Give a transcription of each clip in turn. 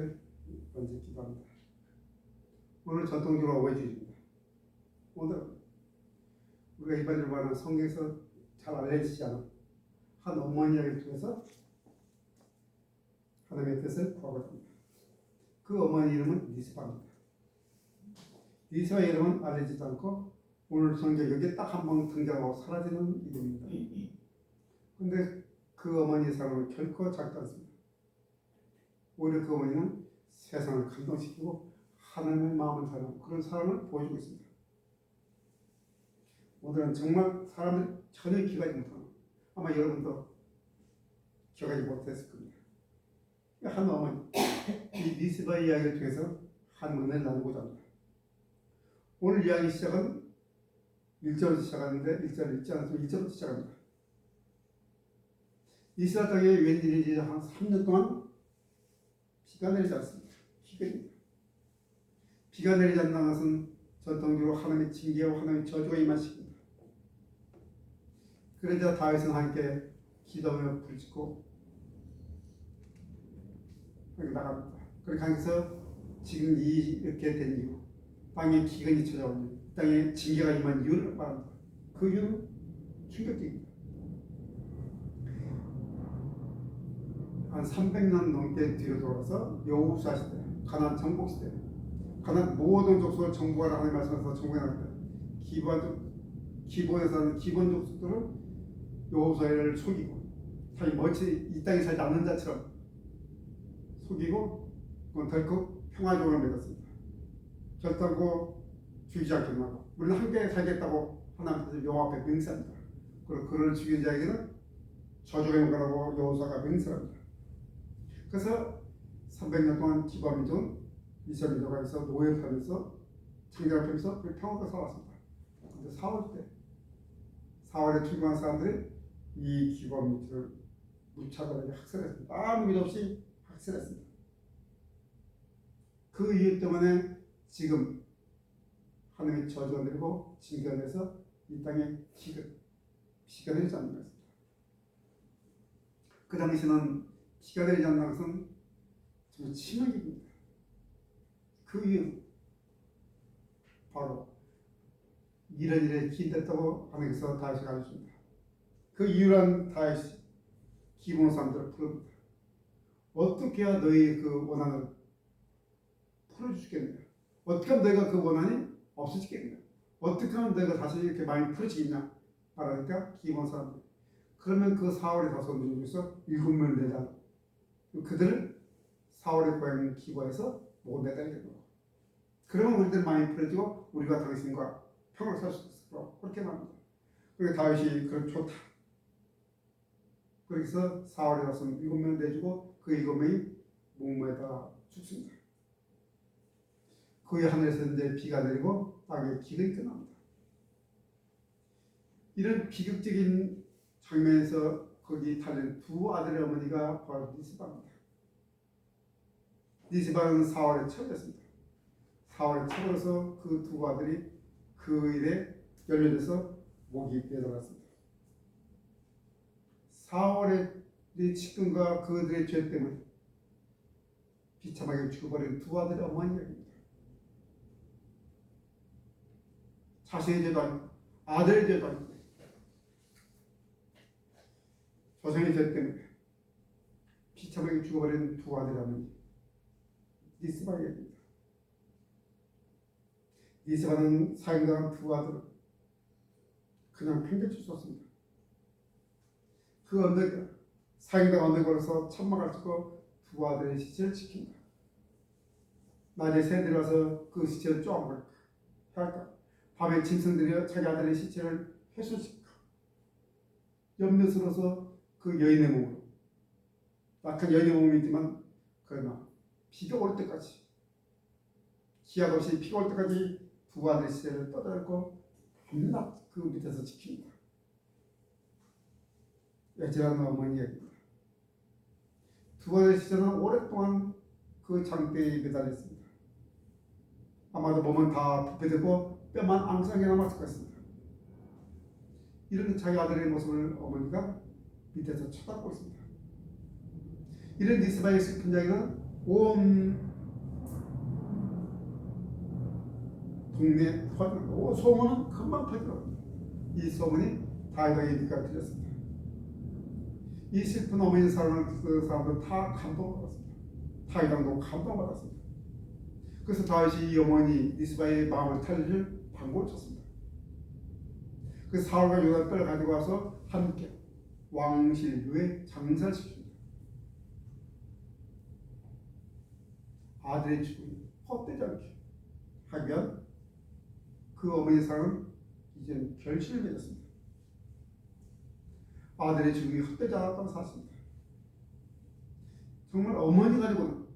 하시기를 먼저 기도합니다. 오늘 전통적으로 어버이주입니다. 오늘 우리가 일반적으로 말하는 성경에서 잘 알려지지 않은 한 어머니 이야기를 통해서 하나님의 뜻을 합니다. 그 어머니 이름은 니스바입니다. 니스바의 이름은 알려지지 않고 오늘 성경 여기에 딱 한 번 등장하고 사라지는 이름입니다. 근데 그 어머니의 사랑은 결코 작지 않습니다. 오히려 그 어머니는 세상을 감동시키고 하나님의 마음을 사는 그런 사랑을 보여주고 있습니다. 오늘은 정말 사람들이 전혀 기억하지 못하는 아마 여러분도 기억하지 못했을 겁니다. 한 어머니 이 니스바 이야기를 통해서 한 은혜를 나누고자 합니다. 오늘 이야기 시작은 1절부터 시작하는데 1절 읽지 않았지만 1절부터 시작합니다. 이스라엘 땅에 웬일인지 한 3년 동안 비가 내리지 않습니다. 희근입니다. 비가 내리지 않는 것은 전통적으로 하나님의 징계와 하나님의 저주가 임하십니다. 그러자 다윗은 하나님께 기도하며 부르짖고 나갑니다. 그렇게 하면서 지금 이렇게 된 이유, 땅에 기근이 찾아오니 땅에 징계가 임한 이유를 말합니다. 그 이유는 충격적입니다. 한 300년 넘게 뒤로 돌아서 여호수아 시대, 가나안 정복 시대, 가나안 모든 족속을 정복하라 하는 말씀에서 정복해 나갑니다. 기본 기본에서는 기본 족속들은 여호수아를 속이고 자기 멋지 이 땅에 살지 않는 자처럼 속이고 그건 결국 평화적으로 맺었습니다. 결단코 죽이지 않겠나고 우리는 함께 살겠다고 하나님께서 여호와 앞에 맹세합니다. 그리고 그를 죽인 자에게는 저주가 임하라고 여호수아가 맹세합니다. 그래서 300년 동안 기바 민족은 이스라엘 민족에서 노예를 하면서 창작을 하면서 평화가 살았습니다. 근데 4월 때 4월에 출근한 사람들이 이 기바 민족을 무차별하게 학살했습니다. 아무 일 없이 학살했습니다. 그 이유 때문에 지금 하나님의 저주가 내리고 징계가 내서 이 땅에 기근, 비가 내리지 않는 것입니다. 그 당시는 비가 내리지 않는 것은 정말 치명입니다. 그 이유 바로 이런 일에 기인됐다고 하나님께서 다시 가르칩니다. 그 이유란 다시 기본 사람들을 부릅니다. 어떻게 해야 너희 그 원한을 풀어주겠느냐? 어떻게 하면 너희가 그 원한이 없어지겠느냐? 어떻게 하면 너희가 다시 이렇게 많이 풀어지겠냐? 말하니까 기본 사람들. 그러면 그 4월의 다섯 명 중에서 일곱 명을 내다. 그들을 4월의 고향 기과에서 못 내다야 되는 거. 그러면 우리들 많이 풀어지고 우리가 당신과 평을 살수 거라고 그렇게 말합니다. 그리고 다윗이 그럼 좋다. 그래서 4월에 다섯 일곱 명 내주고 그 일곱 명이 목매다 죽습니다. 그 후에 하늘에서 이제 비가 내리고 땅에 기근이 끝납니다. 이런 비극적인 장면에서 거기 달린 두 아들의 어머니가 바로 니스바입니다. 니스바는 4월에 처리했습니다. 4월에 처리해서 그 두 아들이 그 일에 연련돼서 목이 빼돌았습니다. 4월의 직근과 그들의 죄 때문에 비참하게 죽어버린 두 아들의 어머니 이야기입니다. 자신의 죄도 아니고 아들의 죄도 아니고 죄 때문에 비참하게 죽어버린 두 어머니 니스바의 얘기입니다. 니스바는 사형당한 두 아들을 그냥 팽개칠 수 없습니다. 그 언덕 사형당 언덕에 걸어서 천막을 치고 두 아들의 시체를 지킵니다. 낮에 새들이 와서 그 시체를 쪼아버릴까 할까 밤에 짐승들이 자기 아들의 시체를 회수시킬까 염려스러워서 그 여인의 몸으로 약한 여인의 몸이지만 그러나 비가 올 때까지 기약 없이 비가 올 때까지 두 아들의 시체를 떠들고 밤낮 그 밑에서 지킵니다. 애절한 어머니 얘기입니다. 두 시체는 오랫동안 그 장대에 매달렸습니다. 아마도 몸은 다 부패되고 뼈만 앙상하게 남았을 것입니다. 이런 자기 아들의 모습을 어머니가 밑에서 쳐다보고 있습니다. 이런 니스바의 이야기는 온 동네 퍼지는 오 소문은 금방 퍼지더라고요. 이 소문이 다이다에게 귀가 들렸습니다. 이 슬픈 어머니 사랑을 그 사람들 다 감동받았습니다. 다이당도 감동받았습니다. 그래서 다윗이 이 어머니 리스바의 마음을 탈릴 방법을 쳤습니다. 그 사울과 요나단을 가지고 와서 함께 왕실 위에 장사를 시킵니다. 아들의 죽음이 헛되지 않게 하면 그 어머니의 사랑은 이제는 결실을 맺었습니다. 아들의 죽음이 헛되지 않았다는 사실입니다. 정말 어머니 가지고는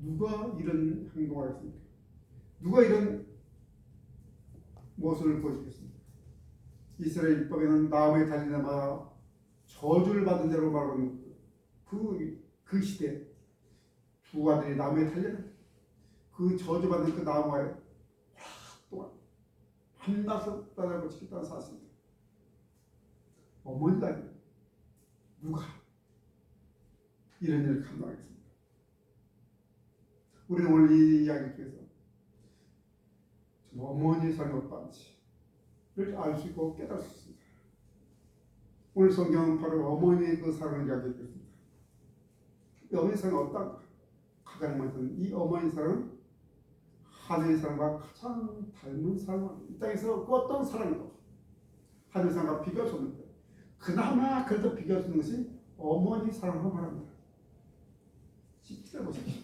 누가 이런 행동을 하겠습니까? 누가 이런 모습을 보여주겠습니까? 이스라엘 율법에는 나무에 달린 자마다 저주를 받은 자로 말하는 그, 그 시대 두 아들이 나무에 달려는 그 저주받은 그 나무 아래 오랫동안 한낮을 따라고 지켰다는 사실입니다. 어머니가 누가 이런 일을 감당하겠습니까? 우리는 오늘 이 이야기 정말 어머니의 삶이 어떠한지를 알 수 있고 깨달을 수 있습니다. 오늘 성경은 바로 어머니의 그 사랑을 이야기했습니다. 이 어머니 사랑이 어떤가? 가장 먼저 이 어머니 사랑은 하늘의 사랑과 가장 닮은 사랑입니다. 이 땅에서 그 어떤 사랑이도 하늘 사랑과 비교할 수 없는데 그나마 그래도 비교할 수 있는 것이 어머니 사랑을 말합니다. 십시오 보십시오.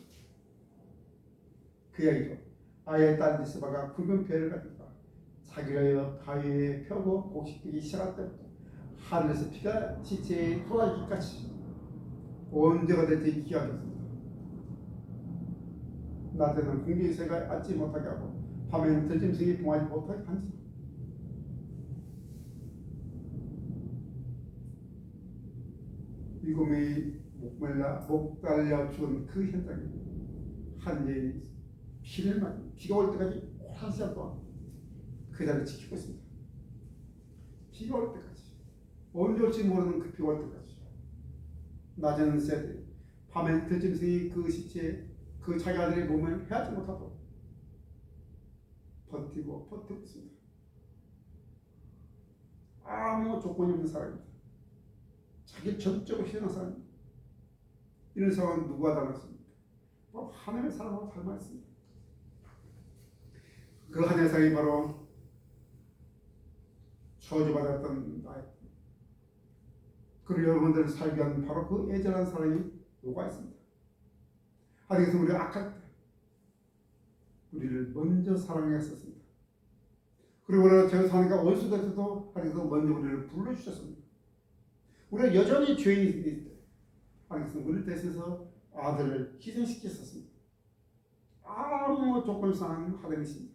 그 이야기죠. 아예 딸 리스바가 붉은 배를 가졌다. 자기가 이어 바위에 펴고 곡식되기 시작할 때부터 하늘에서 피가 시체에 쏟아지기까지 언제가 될지 기약했습니다. 낮에는 공기 새가 앉지 못하게 하고 밤에는 들짐승이 봉하지 못하게 한지 이곰이 목말라 목 달려 죽은 그 현장에 한 여인이 피를 맞고 비가 올 때까지 한 시간 그 자리를 지키고 있습니다. 비가 올 때까지 언제 올지 모르는 그 비가 올 때까지 낮에는 새들 밤에는 들짐승이 그 시체에 그 자기 아들의 몸을 해하지 못하도록 버티고 버티고 있습니다. 아무 조건이 없는 사람입니다. 자기 전적으로 희생한 사람입니다. 이런 사람은 누가 닮았습니까? 바로 하나님의 사람하고 닮았습니다. 그 하나님의 사람이 바로 저주받았던 나의 그리고 여러분들을 살게 하는 바로 그 애절한 사랑이 누가 있습니다. 하나님께서 우리가 악할 때 우리를 먼저 사랑했었습니다. 그리고 우리가 저 사니까 원수 될 때도 하나님께서 먼저 우리를 불러주셨습니다. 우리가 여전히 있을 때 하나님께서 우리를 대신해서 아들을 희생시켰었습니다. 아무 조건상 하나님이십니다.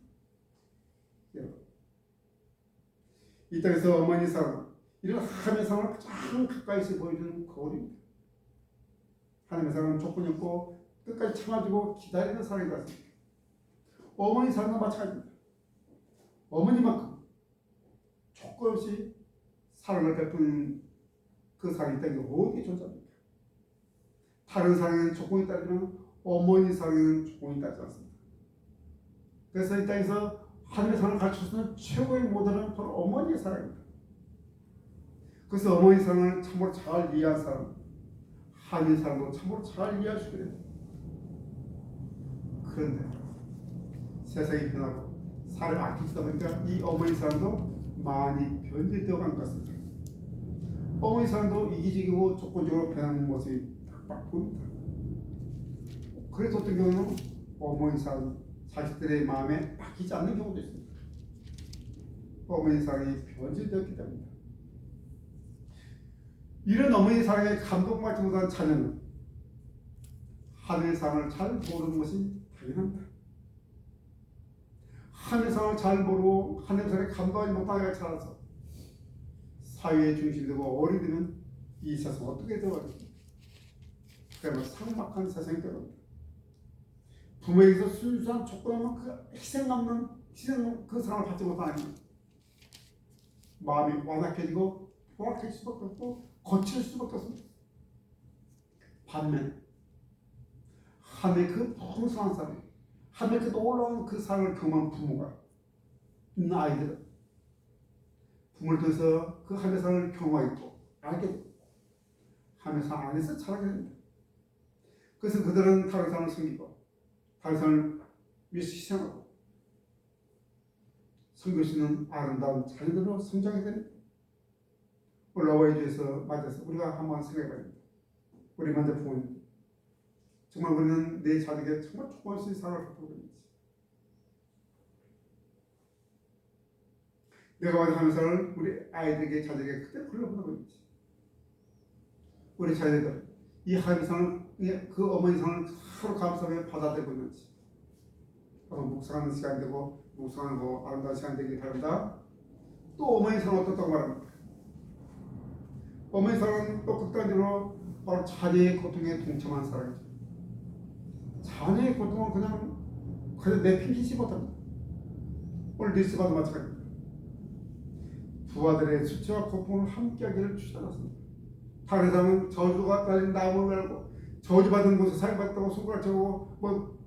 이 땅에서 어머니 사랑 이런 하나님의 사랑을 가장 가까이서 보여주는 거울입니다. 하나님의 사랑은 조건이 없고 끝까지 참아주고 기다리는 사랑이 같습니다. 어머니 사랑과 마찬가지입니다. 어머니만큼 조건 없이 사랑을 베푸는 그 사랑이 이 땅에 어디에 존재합니까? 다른 사랑에는 조건이 따르지만 어머니 사랑에는 조건이 따르지 않습니다. 그래서 이 땅에서 하나님의 사랑을 가르쳐 주는 최고의 모델은 바로 어머니의 사랑입니다. 그래서 어머니 사랑을 참으로 잘 이해한 사람, 하나님의 사랑도 참으로 잘 있게 됩니다. 그런데 세상이 변하고 살을 아끼다 보니까 이 어머니 사랑도 많이 변질되어 간것 같습니다. 어머니 사랑도 이기적이고 조건적으로 변하는 모습이 딱 보입니다. 그래서 어떤 경우는 어머니 사랑 자식들의 마음에 바뀌지 않는 경우도 있습니다. 어머니 사랑이 변질되었기 때문입니다. 이런 어머니 사랑에 감동받지 못한 자녀는 하늘의 사랑을 잘 모르는 것이 당연합니다. 하늘의 사랑을 잘 모르고 하늘의 사랑에 감동하지 못하게 자라서 사회의 중심이 되고 어른이 되면 이 세상 어떻게 되어가겠습니까? 그야말로 삭막한 세상이 되어갑니다. 부모에게서 순수한 조건만 그 희생 남는 희생 그 사랑을 받지 못하니 마음이 완악해지고 포악해질 수밖에 없고 거칠 수밖에 없습니다. 반면 하늘의 그 풍성한 사랑, 하늘의 그 놀라운 그 사랑을 경험한 부모가 있는 아이들은 부모를 통해서 그 하늘의 사랑을 경험하고 알게 되고 하늘의 사랑 안에서 자라게 됩니다. 그래서 그들은 다른 사람을 섬기고 다른 사람을 위해서 희생하고 있는 아름다운 자녀들로 성장하게 됩니다. 올라와에 대해서 맞아서 우리가 한번 생각해 봐야 됩니다. 우리 먼저 부모님 정말 우리는 내 자녀에게 정말 있는 사랑을 갖고 있는지 내가 원하는 사랑을 우리 아이들에게 자녀에게 그대로 흘려보내고 있는지 우리 자녀들 이 하나님 사랑을 그 어머니 사랑을 서로 감사하며 받아들이고 있는지 한번 묵상하는 시간 되고 묵상하고 아름다운 시간 되길 바랍니다. 또 어머니 사랑 어떻다고 말합니까? 어머니 사랑은 또 극단적으로 바로 자녀의 고통에 동참하는 사랑이죠. 자녀의 고통은 그냥 그냥 내팽개치 못합니다. 오늘 리스바도 마찬가지입니다. 부하들의 수치와 고통을 함께하기를 주장했습니다. 다른 사람은 저주가 달린 나무를 알고 저주받은 곳에 사용받다고 손가락 쳐고 뭐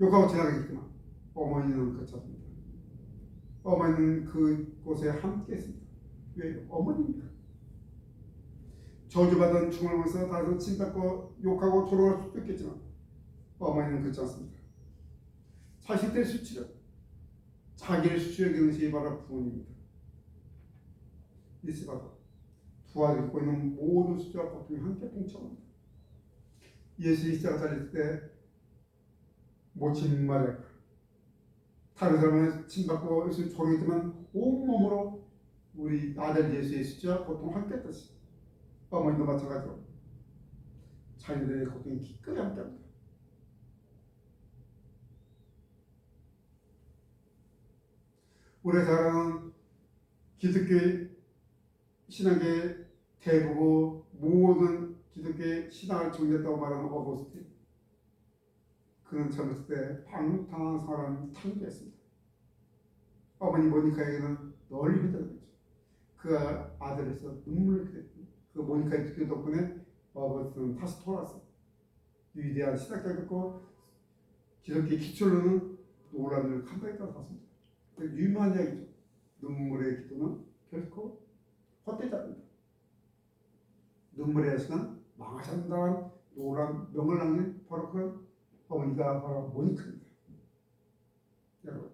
욕하고 지나가겠지만 어머니는 그렇지 않습니다. 어머니는 그곳에 함께 했습니다. 왜? 어머니입니다. 저주받은 충을 보면서 다른 침뱉고 욕하고 조롱할 수도 있겠지만 어머니는 그렇지 않습니다. 자식들의 수치를 자기를 수치하는 것이 바로 부모입니다. 리스바가 부하를 입고 있는 모든 수치와 고통이 함께 동참합니다. 예수 십자가 달릴 때 모친 말에 다른 사람은 침받고 예수 조롱했지만 온몸으로 우리 아들 예수의 수치와 고통을 함께 했듯이 어머니도 마찬가지로 자녀들의 고통이 기꺼이 함께 합니다. 우리 사랑은 기독교 신앙의 대부고 모든 기독교의 신앙을 정리했다고 말하는 어거스틴 그는 젊었을 때 방탕한 사람을 탕조했습니다. 어머니 모니카에게는 널리 휘둘렀죠. 그 아들에서 눈물을 흘렸고 그 모니카의 기도 덕분에 어거스틴은 다시 돌아왔어. 위대한 신학자였고 기독교 기초로는 노란을 감당했다고 봤습니다. 유명한 이야기죠. 눈물의 기도는 결코 헛되지 않는다. 눈물의 시간 망하신다는 노란 명을 남긴 바로 그 어머니가 바로 모니카입니다. 여러분,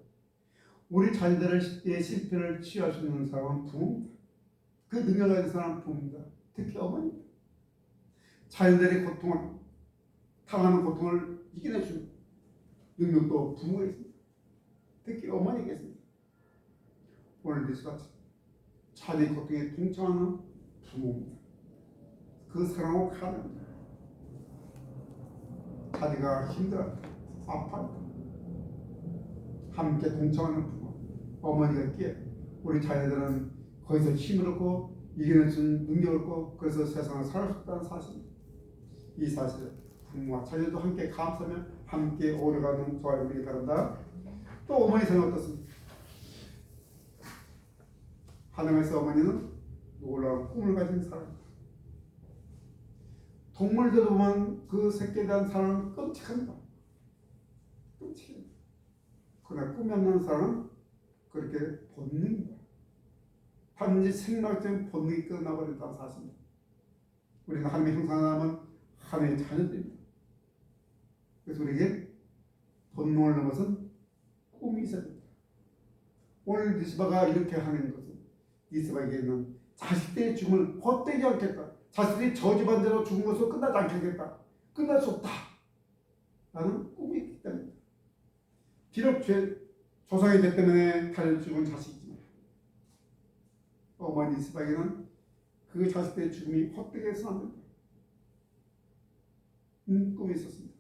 우리 자녀들의 실패를 치유할 수 있는 사람은 부모입니다. 그 능력을 가진 사람은 부모입니다. 특히 어머니입니다. 자녀들의 고통을 당하는 고통을 이겨내주는 능력도 부모에 있습니다. 특히 어머니에게 있습니다. 오늘 리스같이 자녀의 고통에 동참하는 부모입니다. 그 사랑을 가능합니다. 자녀가 힘들어 아파 함께 동참하는 부모 어머니가 있기에 우리 자녀들은 거기서 힘을 얻고 수 있는 능력을 얻고 그래서 세상을 있다는 사실입니다. 이 사실을 부모와 자녀도 함께 감사하며 함께 오래가는 여러분이 바란다. 또 어머니 생각 어떻습니까? 하나님에서 어머니는 놀라운 꿈을 가진 사람입니다. 동물들 보면 그 새끼에 대한 사랑은 끔찍합니다. 끔찍합니다. 그러나 꿈이 없는 사람은 그렇게 본능입니다. 단지 생각적인 본능이 끝나버린다는 사실입니다. 우리는 하나님의 형상하면 하나님의 자녀들입니다. 그래서 우리에게 본능을 넘어선 꿈이 있어야 됩니다. 오늘 니스바가 이렇게 하는 것은 니스바에게는 자식들의 죽음을 헛되지 않겠다. 자식들이 저주받은 대로 죽은 것으로 끝나지 않겠다. 끝날 수 없다. 라는 꿈이 있기 때문입니다. 비록 죄, 조상의 죄 때문에 달려 죽은 자식이지만 어머니 니스바에게는 그 자식들의 죽음이 헛되게 해서는 안 된다. 음, 꿈이 있었습니다.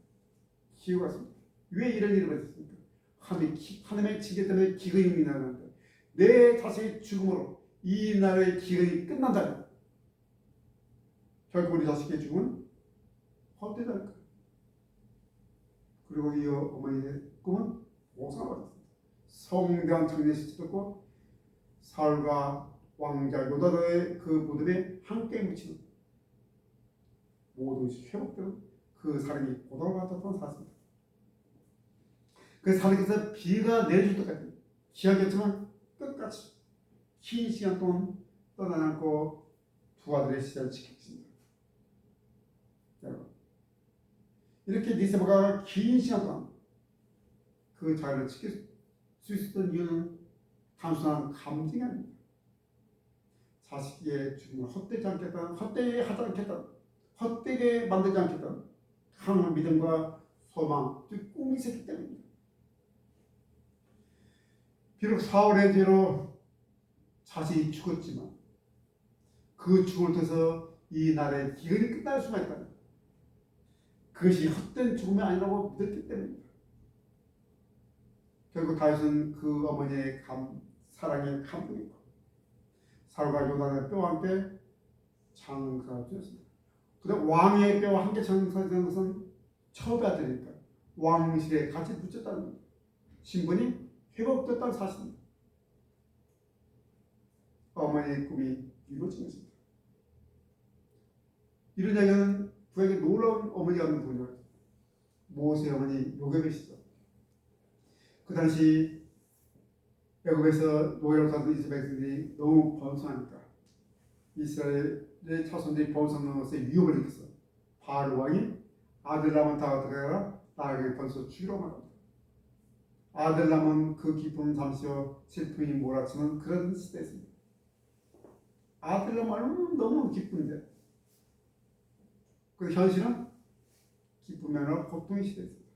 기회가 있습니다. 왜 이런 일을 했습니까? 하나님의, 기, 하나님의 징계 때문에 기근이 미나는데 내 자식의 죽음으로 이 나라의 기근이 끝난다면 결국 우리 자식의 죽음은 헛되다 할 거예요. 그리고 이 어머니의 꿈은 오상을 받았습니다. 성대한 장례식 치렀고 사울과 왕자 요다도의 그 무덤에 함께 묻히는 모든 것이 회복되는 그 사람이 고통을 받았던 사실입니다. 그 사람께서 비가 내릴 때까지 기하겠지만 끝까지 긴 시간 동안 떠나지 않고 두 아들의 시절을 지켰습니다. 여러분 이렇게 니세바가 긴 시간 동안 그 자리를 지킬 수 있었던 이유는 단순한 감정이 아닙니다. 자식의 죽음을 헛되지 않겠다, 헛되게 하지 않겠다, 헛되게 만들지 않겠다, 강한 믿음과 소망, 즉 꿈이 있었기 때문입니다. 비록 사울의 죄로 자식이 죽었지만 그 죽음을 통해서 이 나라의 기근이 끝날 수가 있다. 그것이 헛된 죽음이 아니라고 믿었기 때문입니다. 결국 다윗은 그 어머니의 감, 사랑에 감동했고 사울과 요단의 뼈와 함께 장사가 되었습니다. 그다음 왕의 뼈와 함께 장사되는 것은 첩의 아들이니까 왕실에 같이 붙였다는 신분이 회복됐다는 사실입니다. 어머니의 꿈이 이루어진 것입니다. 이런 이야기는 부에게 놀라운 어머니가 있는 분이요. 모세 어머니 요괴베시죠. 그 당시 애굽에서 노예로 살던 이스라엘 백성들이 너무 번성하니까 이스라엘의 자손들이 번성하는 것에 위협을 느꼈어. 바알 왕이 아들 낳으면 다 어떻게? 나에게 벌써 죽이러 말합니다. 아들 낳으면 그 기쁨 잠시여 슬픔이 몰아치는 그런 시대였습니다. 아들 낳으면 너무 기쁜데 그 현실은 기쁨이 아니라 고통의 시대였습니다.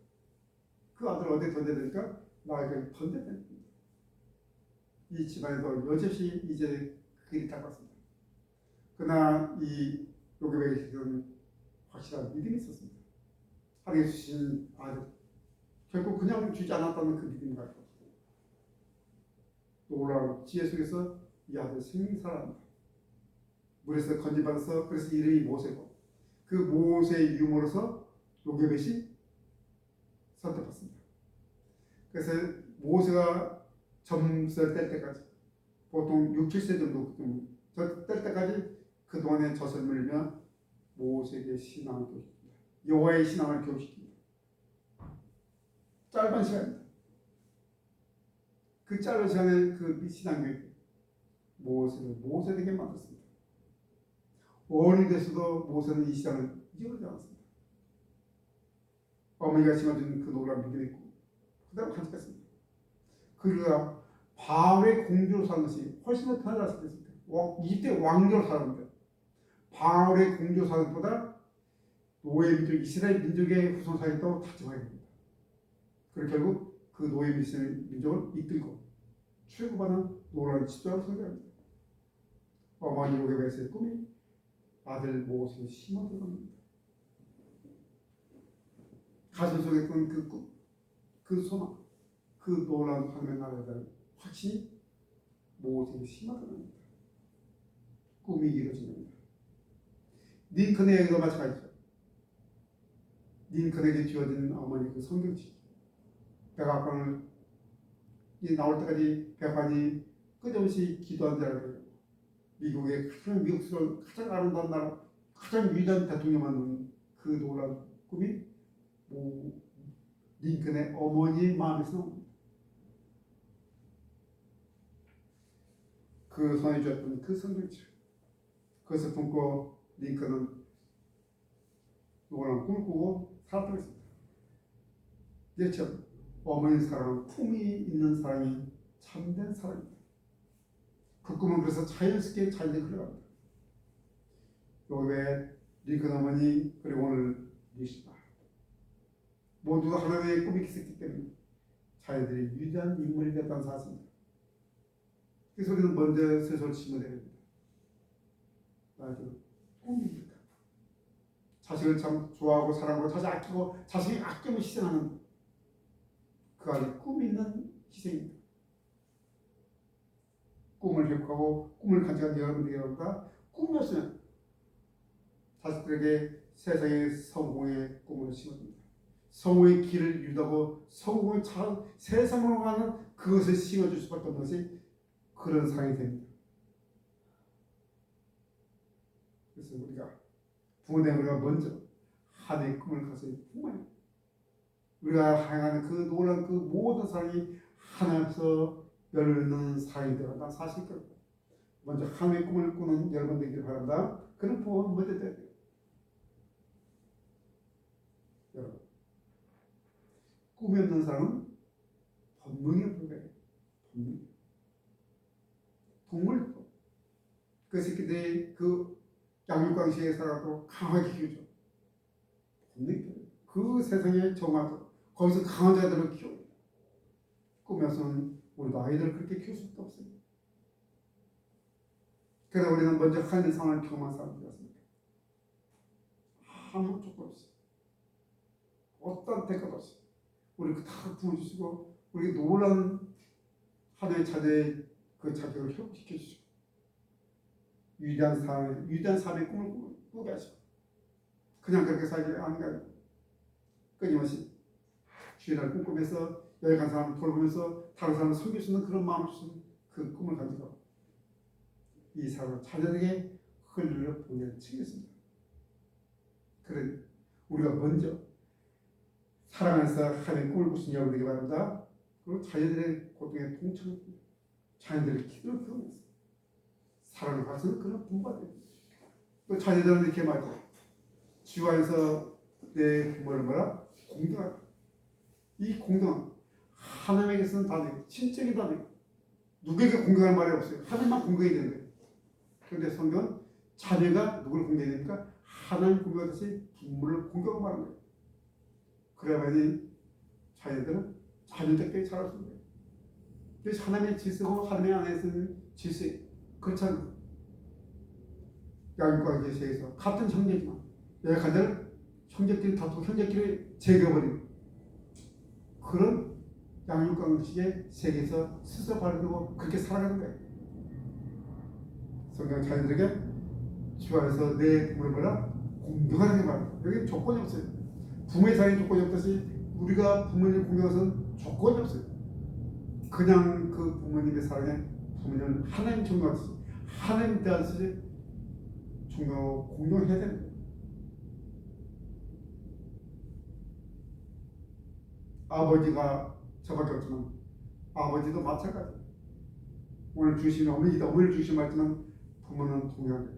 그 아들 어디에 던져야 되니까 나에게 던져야 됩니다. 이 집안에도 여전히 이제 그 일이 닦았습니다. 그러나 이 요괴백에서는 확실한 믿음이 있었습니다. 하나님 주신 아들 결국 그냥 주지 않았다는 그 믿음을 가지고 놀라운 지혜 속에서 이 아들 생명이 살아납니다. 물에서 건져받아서 그래서 이름이 모세고 그 모세의 유모로서 요괴벳이 선택받습니다. 그래서 모세가 점수를 뗄 때까지 보통 6, 7세 정도 뗄 때까지 그동안의 젖을 물며 모세에게 신앙을 교육합니다. 여호와의 신앙을 교육시킵니다. 짧은 시간입니다. 그 짧은 시간에 그 신앙 교육 모세를 모세되게 만들었습니다. 어른이 돼서도 모세는 이 시간을 잊어버리지 않았습니다. 어머니가 심어준 그 놀라운 믿음이 있고 그대로 간직했습니다. 그가 바울의 공주로 사는 것이 훨씬 더 편하지 않습니까? 이때 살았는데 바울의 공주로 사는 것보다 노예 민족 이스라엘 민족의 후손 사이도 다짐하게 됩니다. 그리고 결국 그 노예 민족을 이끌고 출구받은 노란 집사로 성장합니다. 어머니 요괴베스의 꿈이 아들 모세를 심어 들어갑니다. 가슴 속에 있던 그 꿈, 그 소망, 그 나라에 대한 확신이 모세를 심어 들어갑니다. 꿈이 이루어집니다. 링컨에게도 마찬가지죠. 링컨에게 주어진 어머니 그 성경책 백악관을 나올 때까지 백악관이 끝없이 기도한 자를 미국의 가장 미국스러운 가장 아름다운 나라 가장 위대한 대통령 만드는 그 놀라운 꿈이 뭐 링컨의 어머니 마음에서 나옵니다. 그 손에 쥐었던 그 성경책 그것을 품고 링컨은 놀라운 꿈을 꾸고 살았다고 했습니다. 이처럼 어머니 사랑은 품이 있는 사랑이 참된 사랑입니다. 그 꿈은 그래서 자연스럽게 자연히 흘러갑니다. 요왜 링컨 어머니 그리고 오늘 리시바 모두 하나님의 꿈이 있었기 때문에 자녀들이 위대한 인물이 됐다는 사실입니다. 그래서 우리는 먼저 스스로 심어야 됩니다. 아주 꿈입니다. 자식을 참 좋아하고 사랑하고 자식 아끼고 자식이 아끼고 희생하는 그 안에 꿈이 있는 희생입니다. 꿈을 회복하고 꿈을 간직한 여러분과 꿈이었으면 자식들에게 세상의 성공의 꿈을 심어줍니다. 성공의 길을 유도하고 성공의 차, 세상으로 가는 그것을 심어줄 수밖에 없는 것이 그런 상황이 됩니다. 그래서 우리가 부모님 우리가 먼저 하나의 꿈을 가져야 풍만해. 우리가 향하는 그 놀란 그 모든 사랑이 하나님께서 열리는 사랑이 되어간다 사실일 겁니다. 먼저 하나의 꿈을 꾸는 여러분 되기를 바랍니다. 그런 부분 먼저 돼야 돼요. 여러분 꿈이 없는 사람은 본능에 불과해요. 본능. 동물도 그 새끼들이 그 양육광시에 살아도 강하게 키우죠. 그 세상의 정화도 거기서 강한 자들을 키워요. 꿈에서는 우리도 아이들을 그렇게 키울 수도 없어요. 그래서 우리는 먼저 하나님 상을 경험한 사람들이었습니다. 아무 조건 없이 어떤 대가도 없이 우리 다 부어주시고 우리 놀란 하나의 자녀의 그 자격을 회복시켜 주시고 위대한 삶, 위대한 삶의 꿈을 꾸- 꾸게 하시고 그냥 그렇게 안 가요. 끊임없이 주인을 꿈꾸면서 여기 간 사람을 돌보면서 다른 사람을 섬길 수 있는 그런 마음을 주신 그 꿈을 가지고 이 사람을 자녀에게 흘려 보내 치겠습니다. 그래 우리가 먼저 사랑해서 하나님의 꿈을 꾸신 여러분에게 바랍니다. 그리고 자녀들의 고통에 동참, 기도를 풀어내서 사랑을 받는 그런 부모가 됩니다. 또 자녀들은 이렇게 말해요. 주 안에서 내 부모를 뭐라? 공경하라. 이 공경 하나님에게서는 다 돼요. 친적이 다 돼요. 누구에게 공경할 말이 없어요. 하나님만 공경이 되는 거예요. 그런데 성경은 자녀가 누구를 공경해야 됩니까? 하나님 공경하듯이 부모를 말하는 거예요. 그래야만이 자녀들은 자녀들끼리 자랄 수 있는 거예요. 그래서 하나님의 질서고 하나님의 안에서는 질서예요. 그렇지 않아요. 양육과 계시에서 같은 형제지만 여기까지 형제끼리 다투고 형제끼리 제거버리는 그런 양육강식의 세계에서 스스로 바르고 그렇게 살아가는 거예요. 성경 자녀들에게 주 안에서 내 부모를 뭐라 공경하는 게 말이에요. 여기 조건이 없어요. 부모의 사랑에 조건이 없듯이 우리가 부모님 공경해서는 조건이 없어요. 그냥 그 부모님의 사랑에 부모님은 하나님 존경하듯이 하나님 대하듯이 존경하고 공경해야 되는 거예요. 아버지가 저밖에 없지만 아버지도 마찬가지. 오늘 주신 어머니도 어머니를 주시지만 부모는 동일하게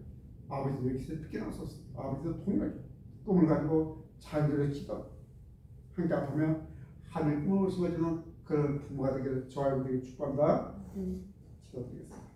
아버지도 여기서 삐끼나 썼어. 아버지도 동일하게 꿈을 가지고 자녀들의 기도 함께 아프며 하늘 꿈을 심어주는 그런 부모가 되기를 저와 여러분에게 축복합니다. 기도드리겠습니다.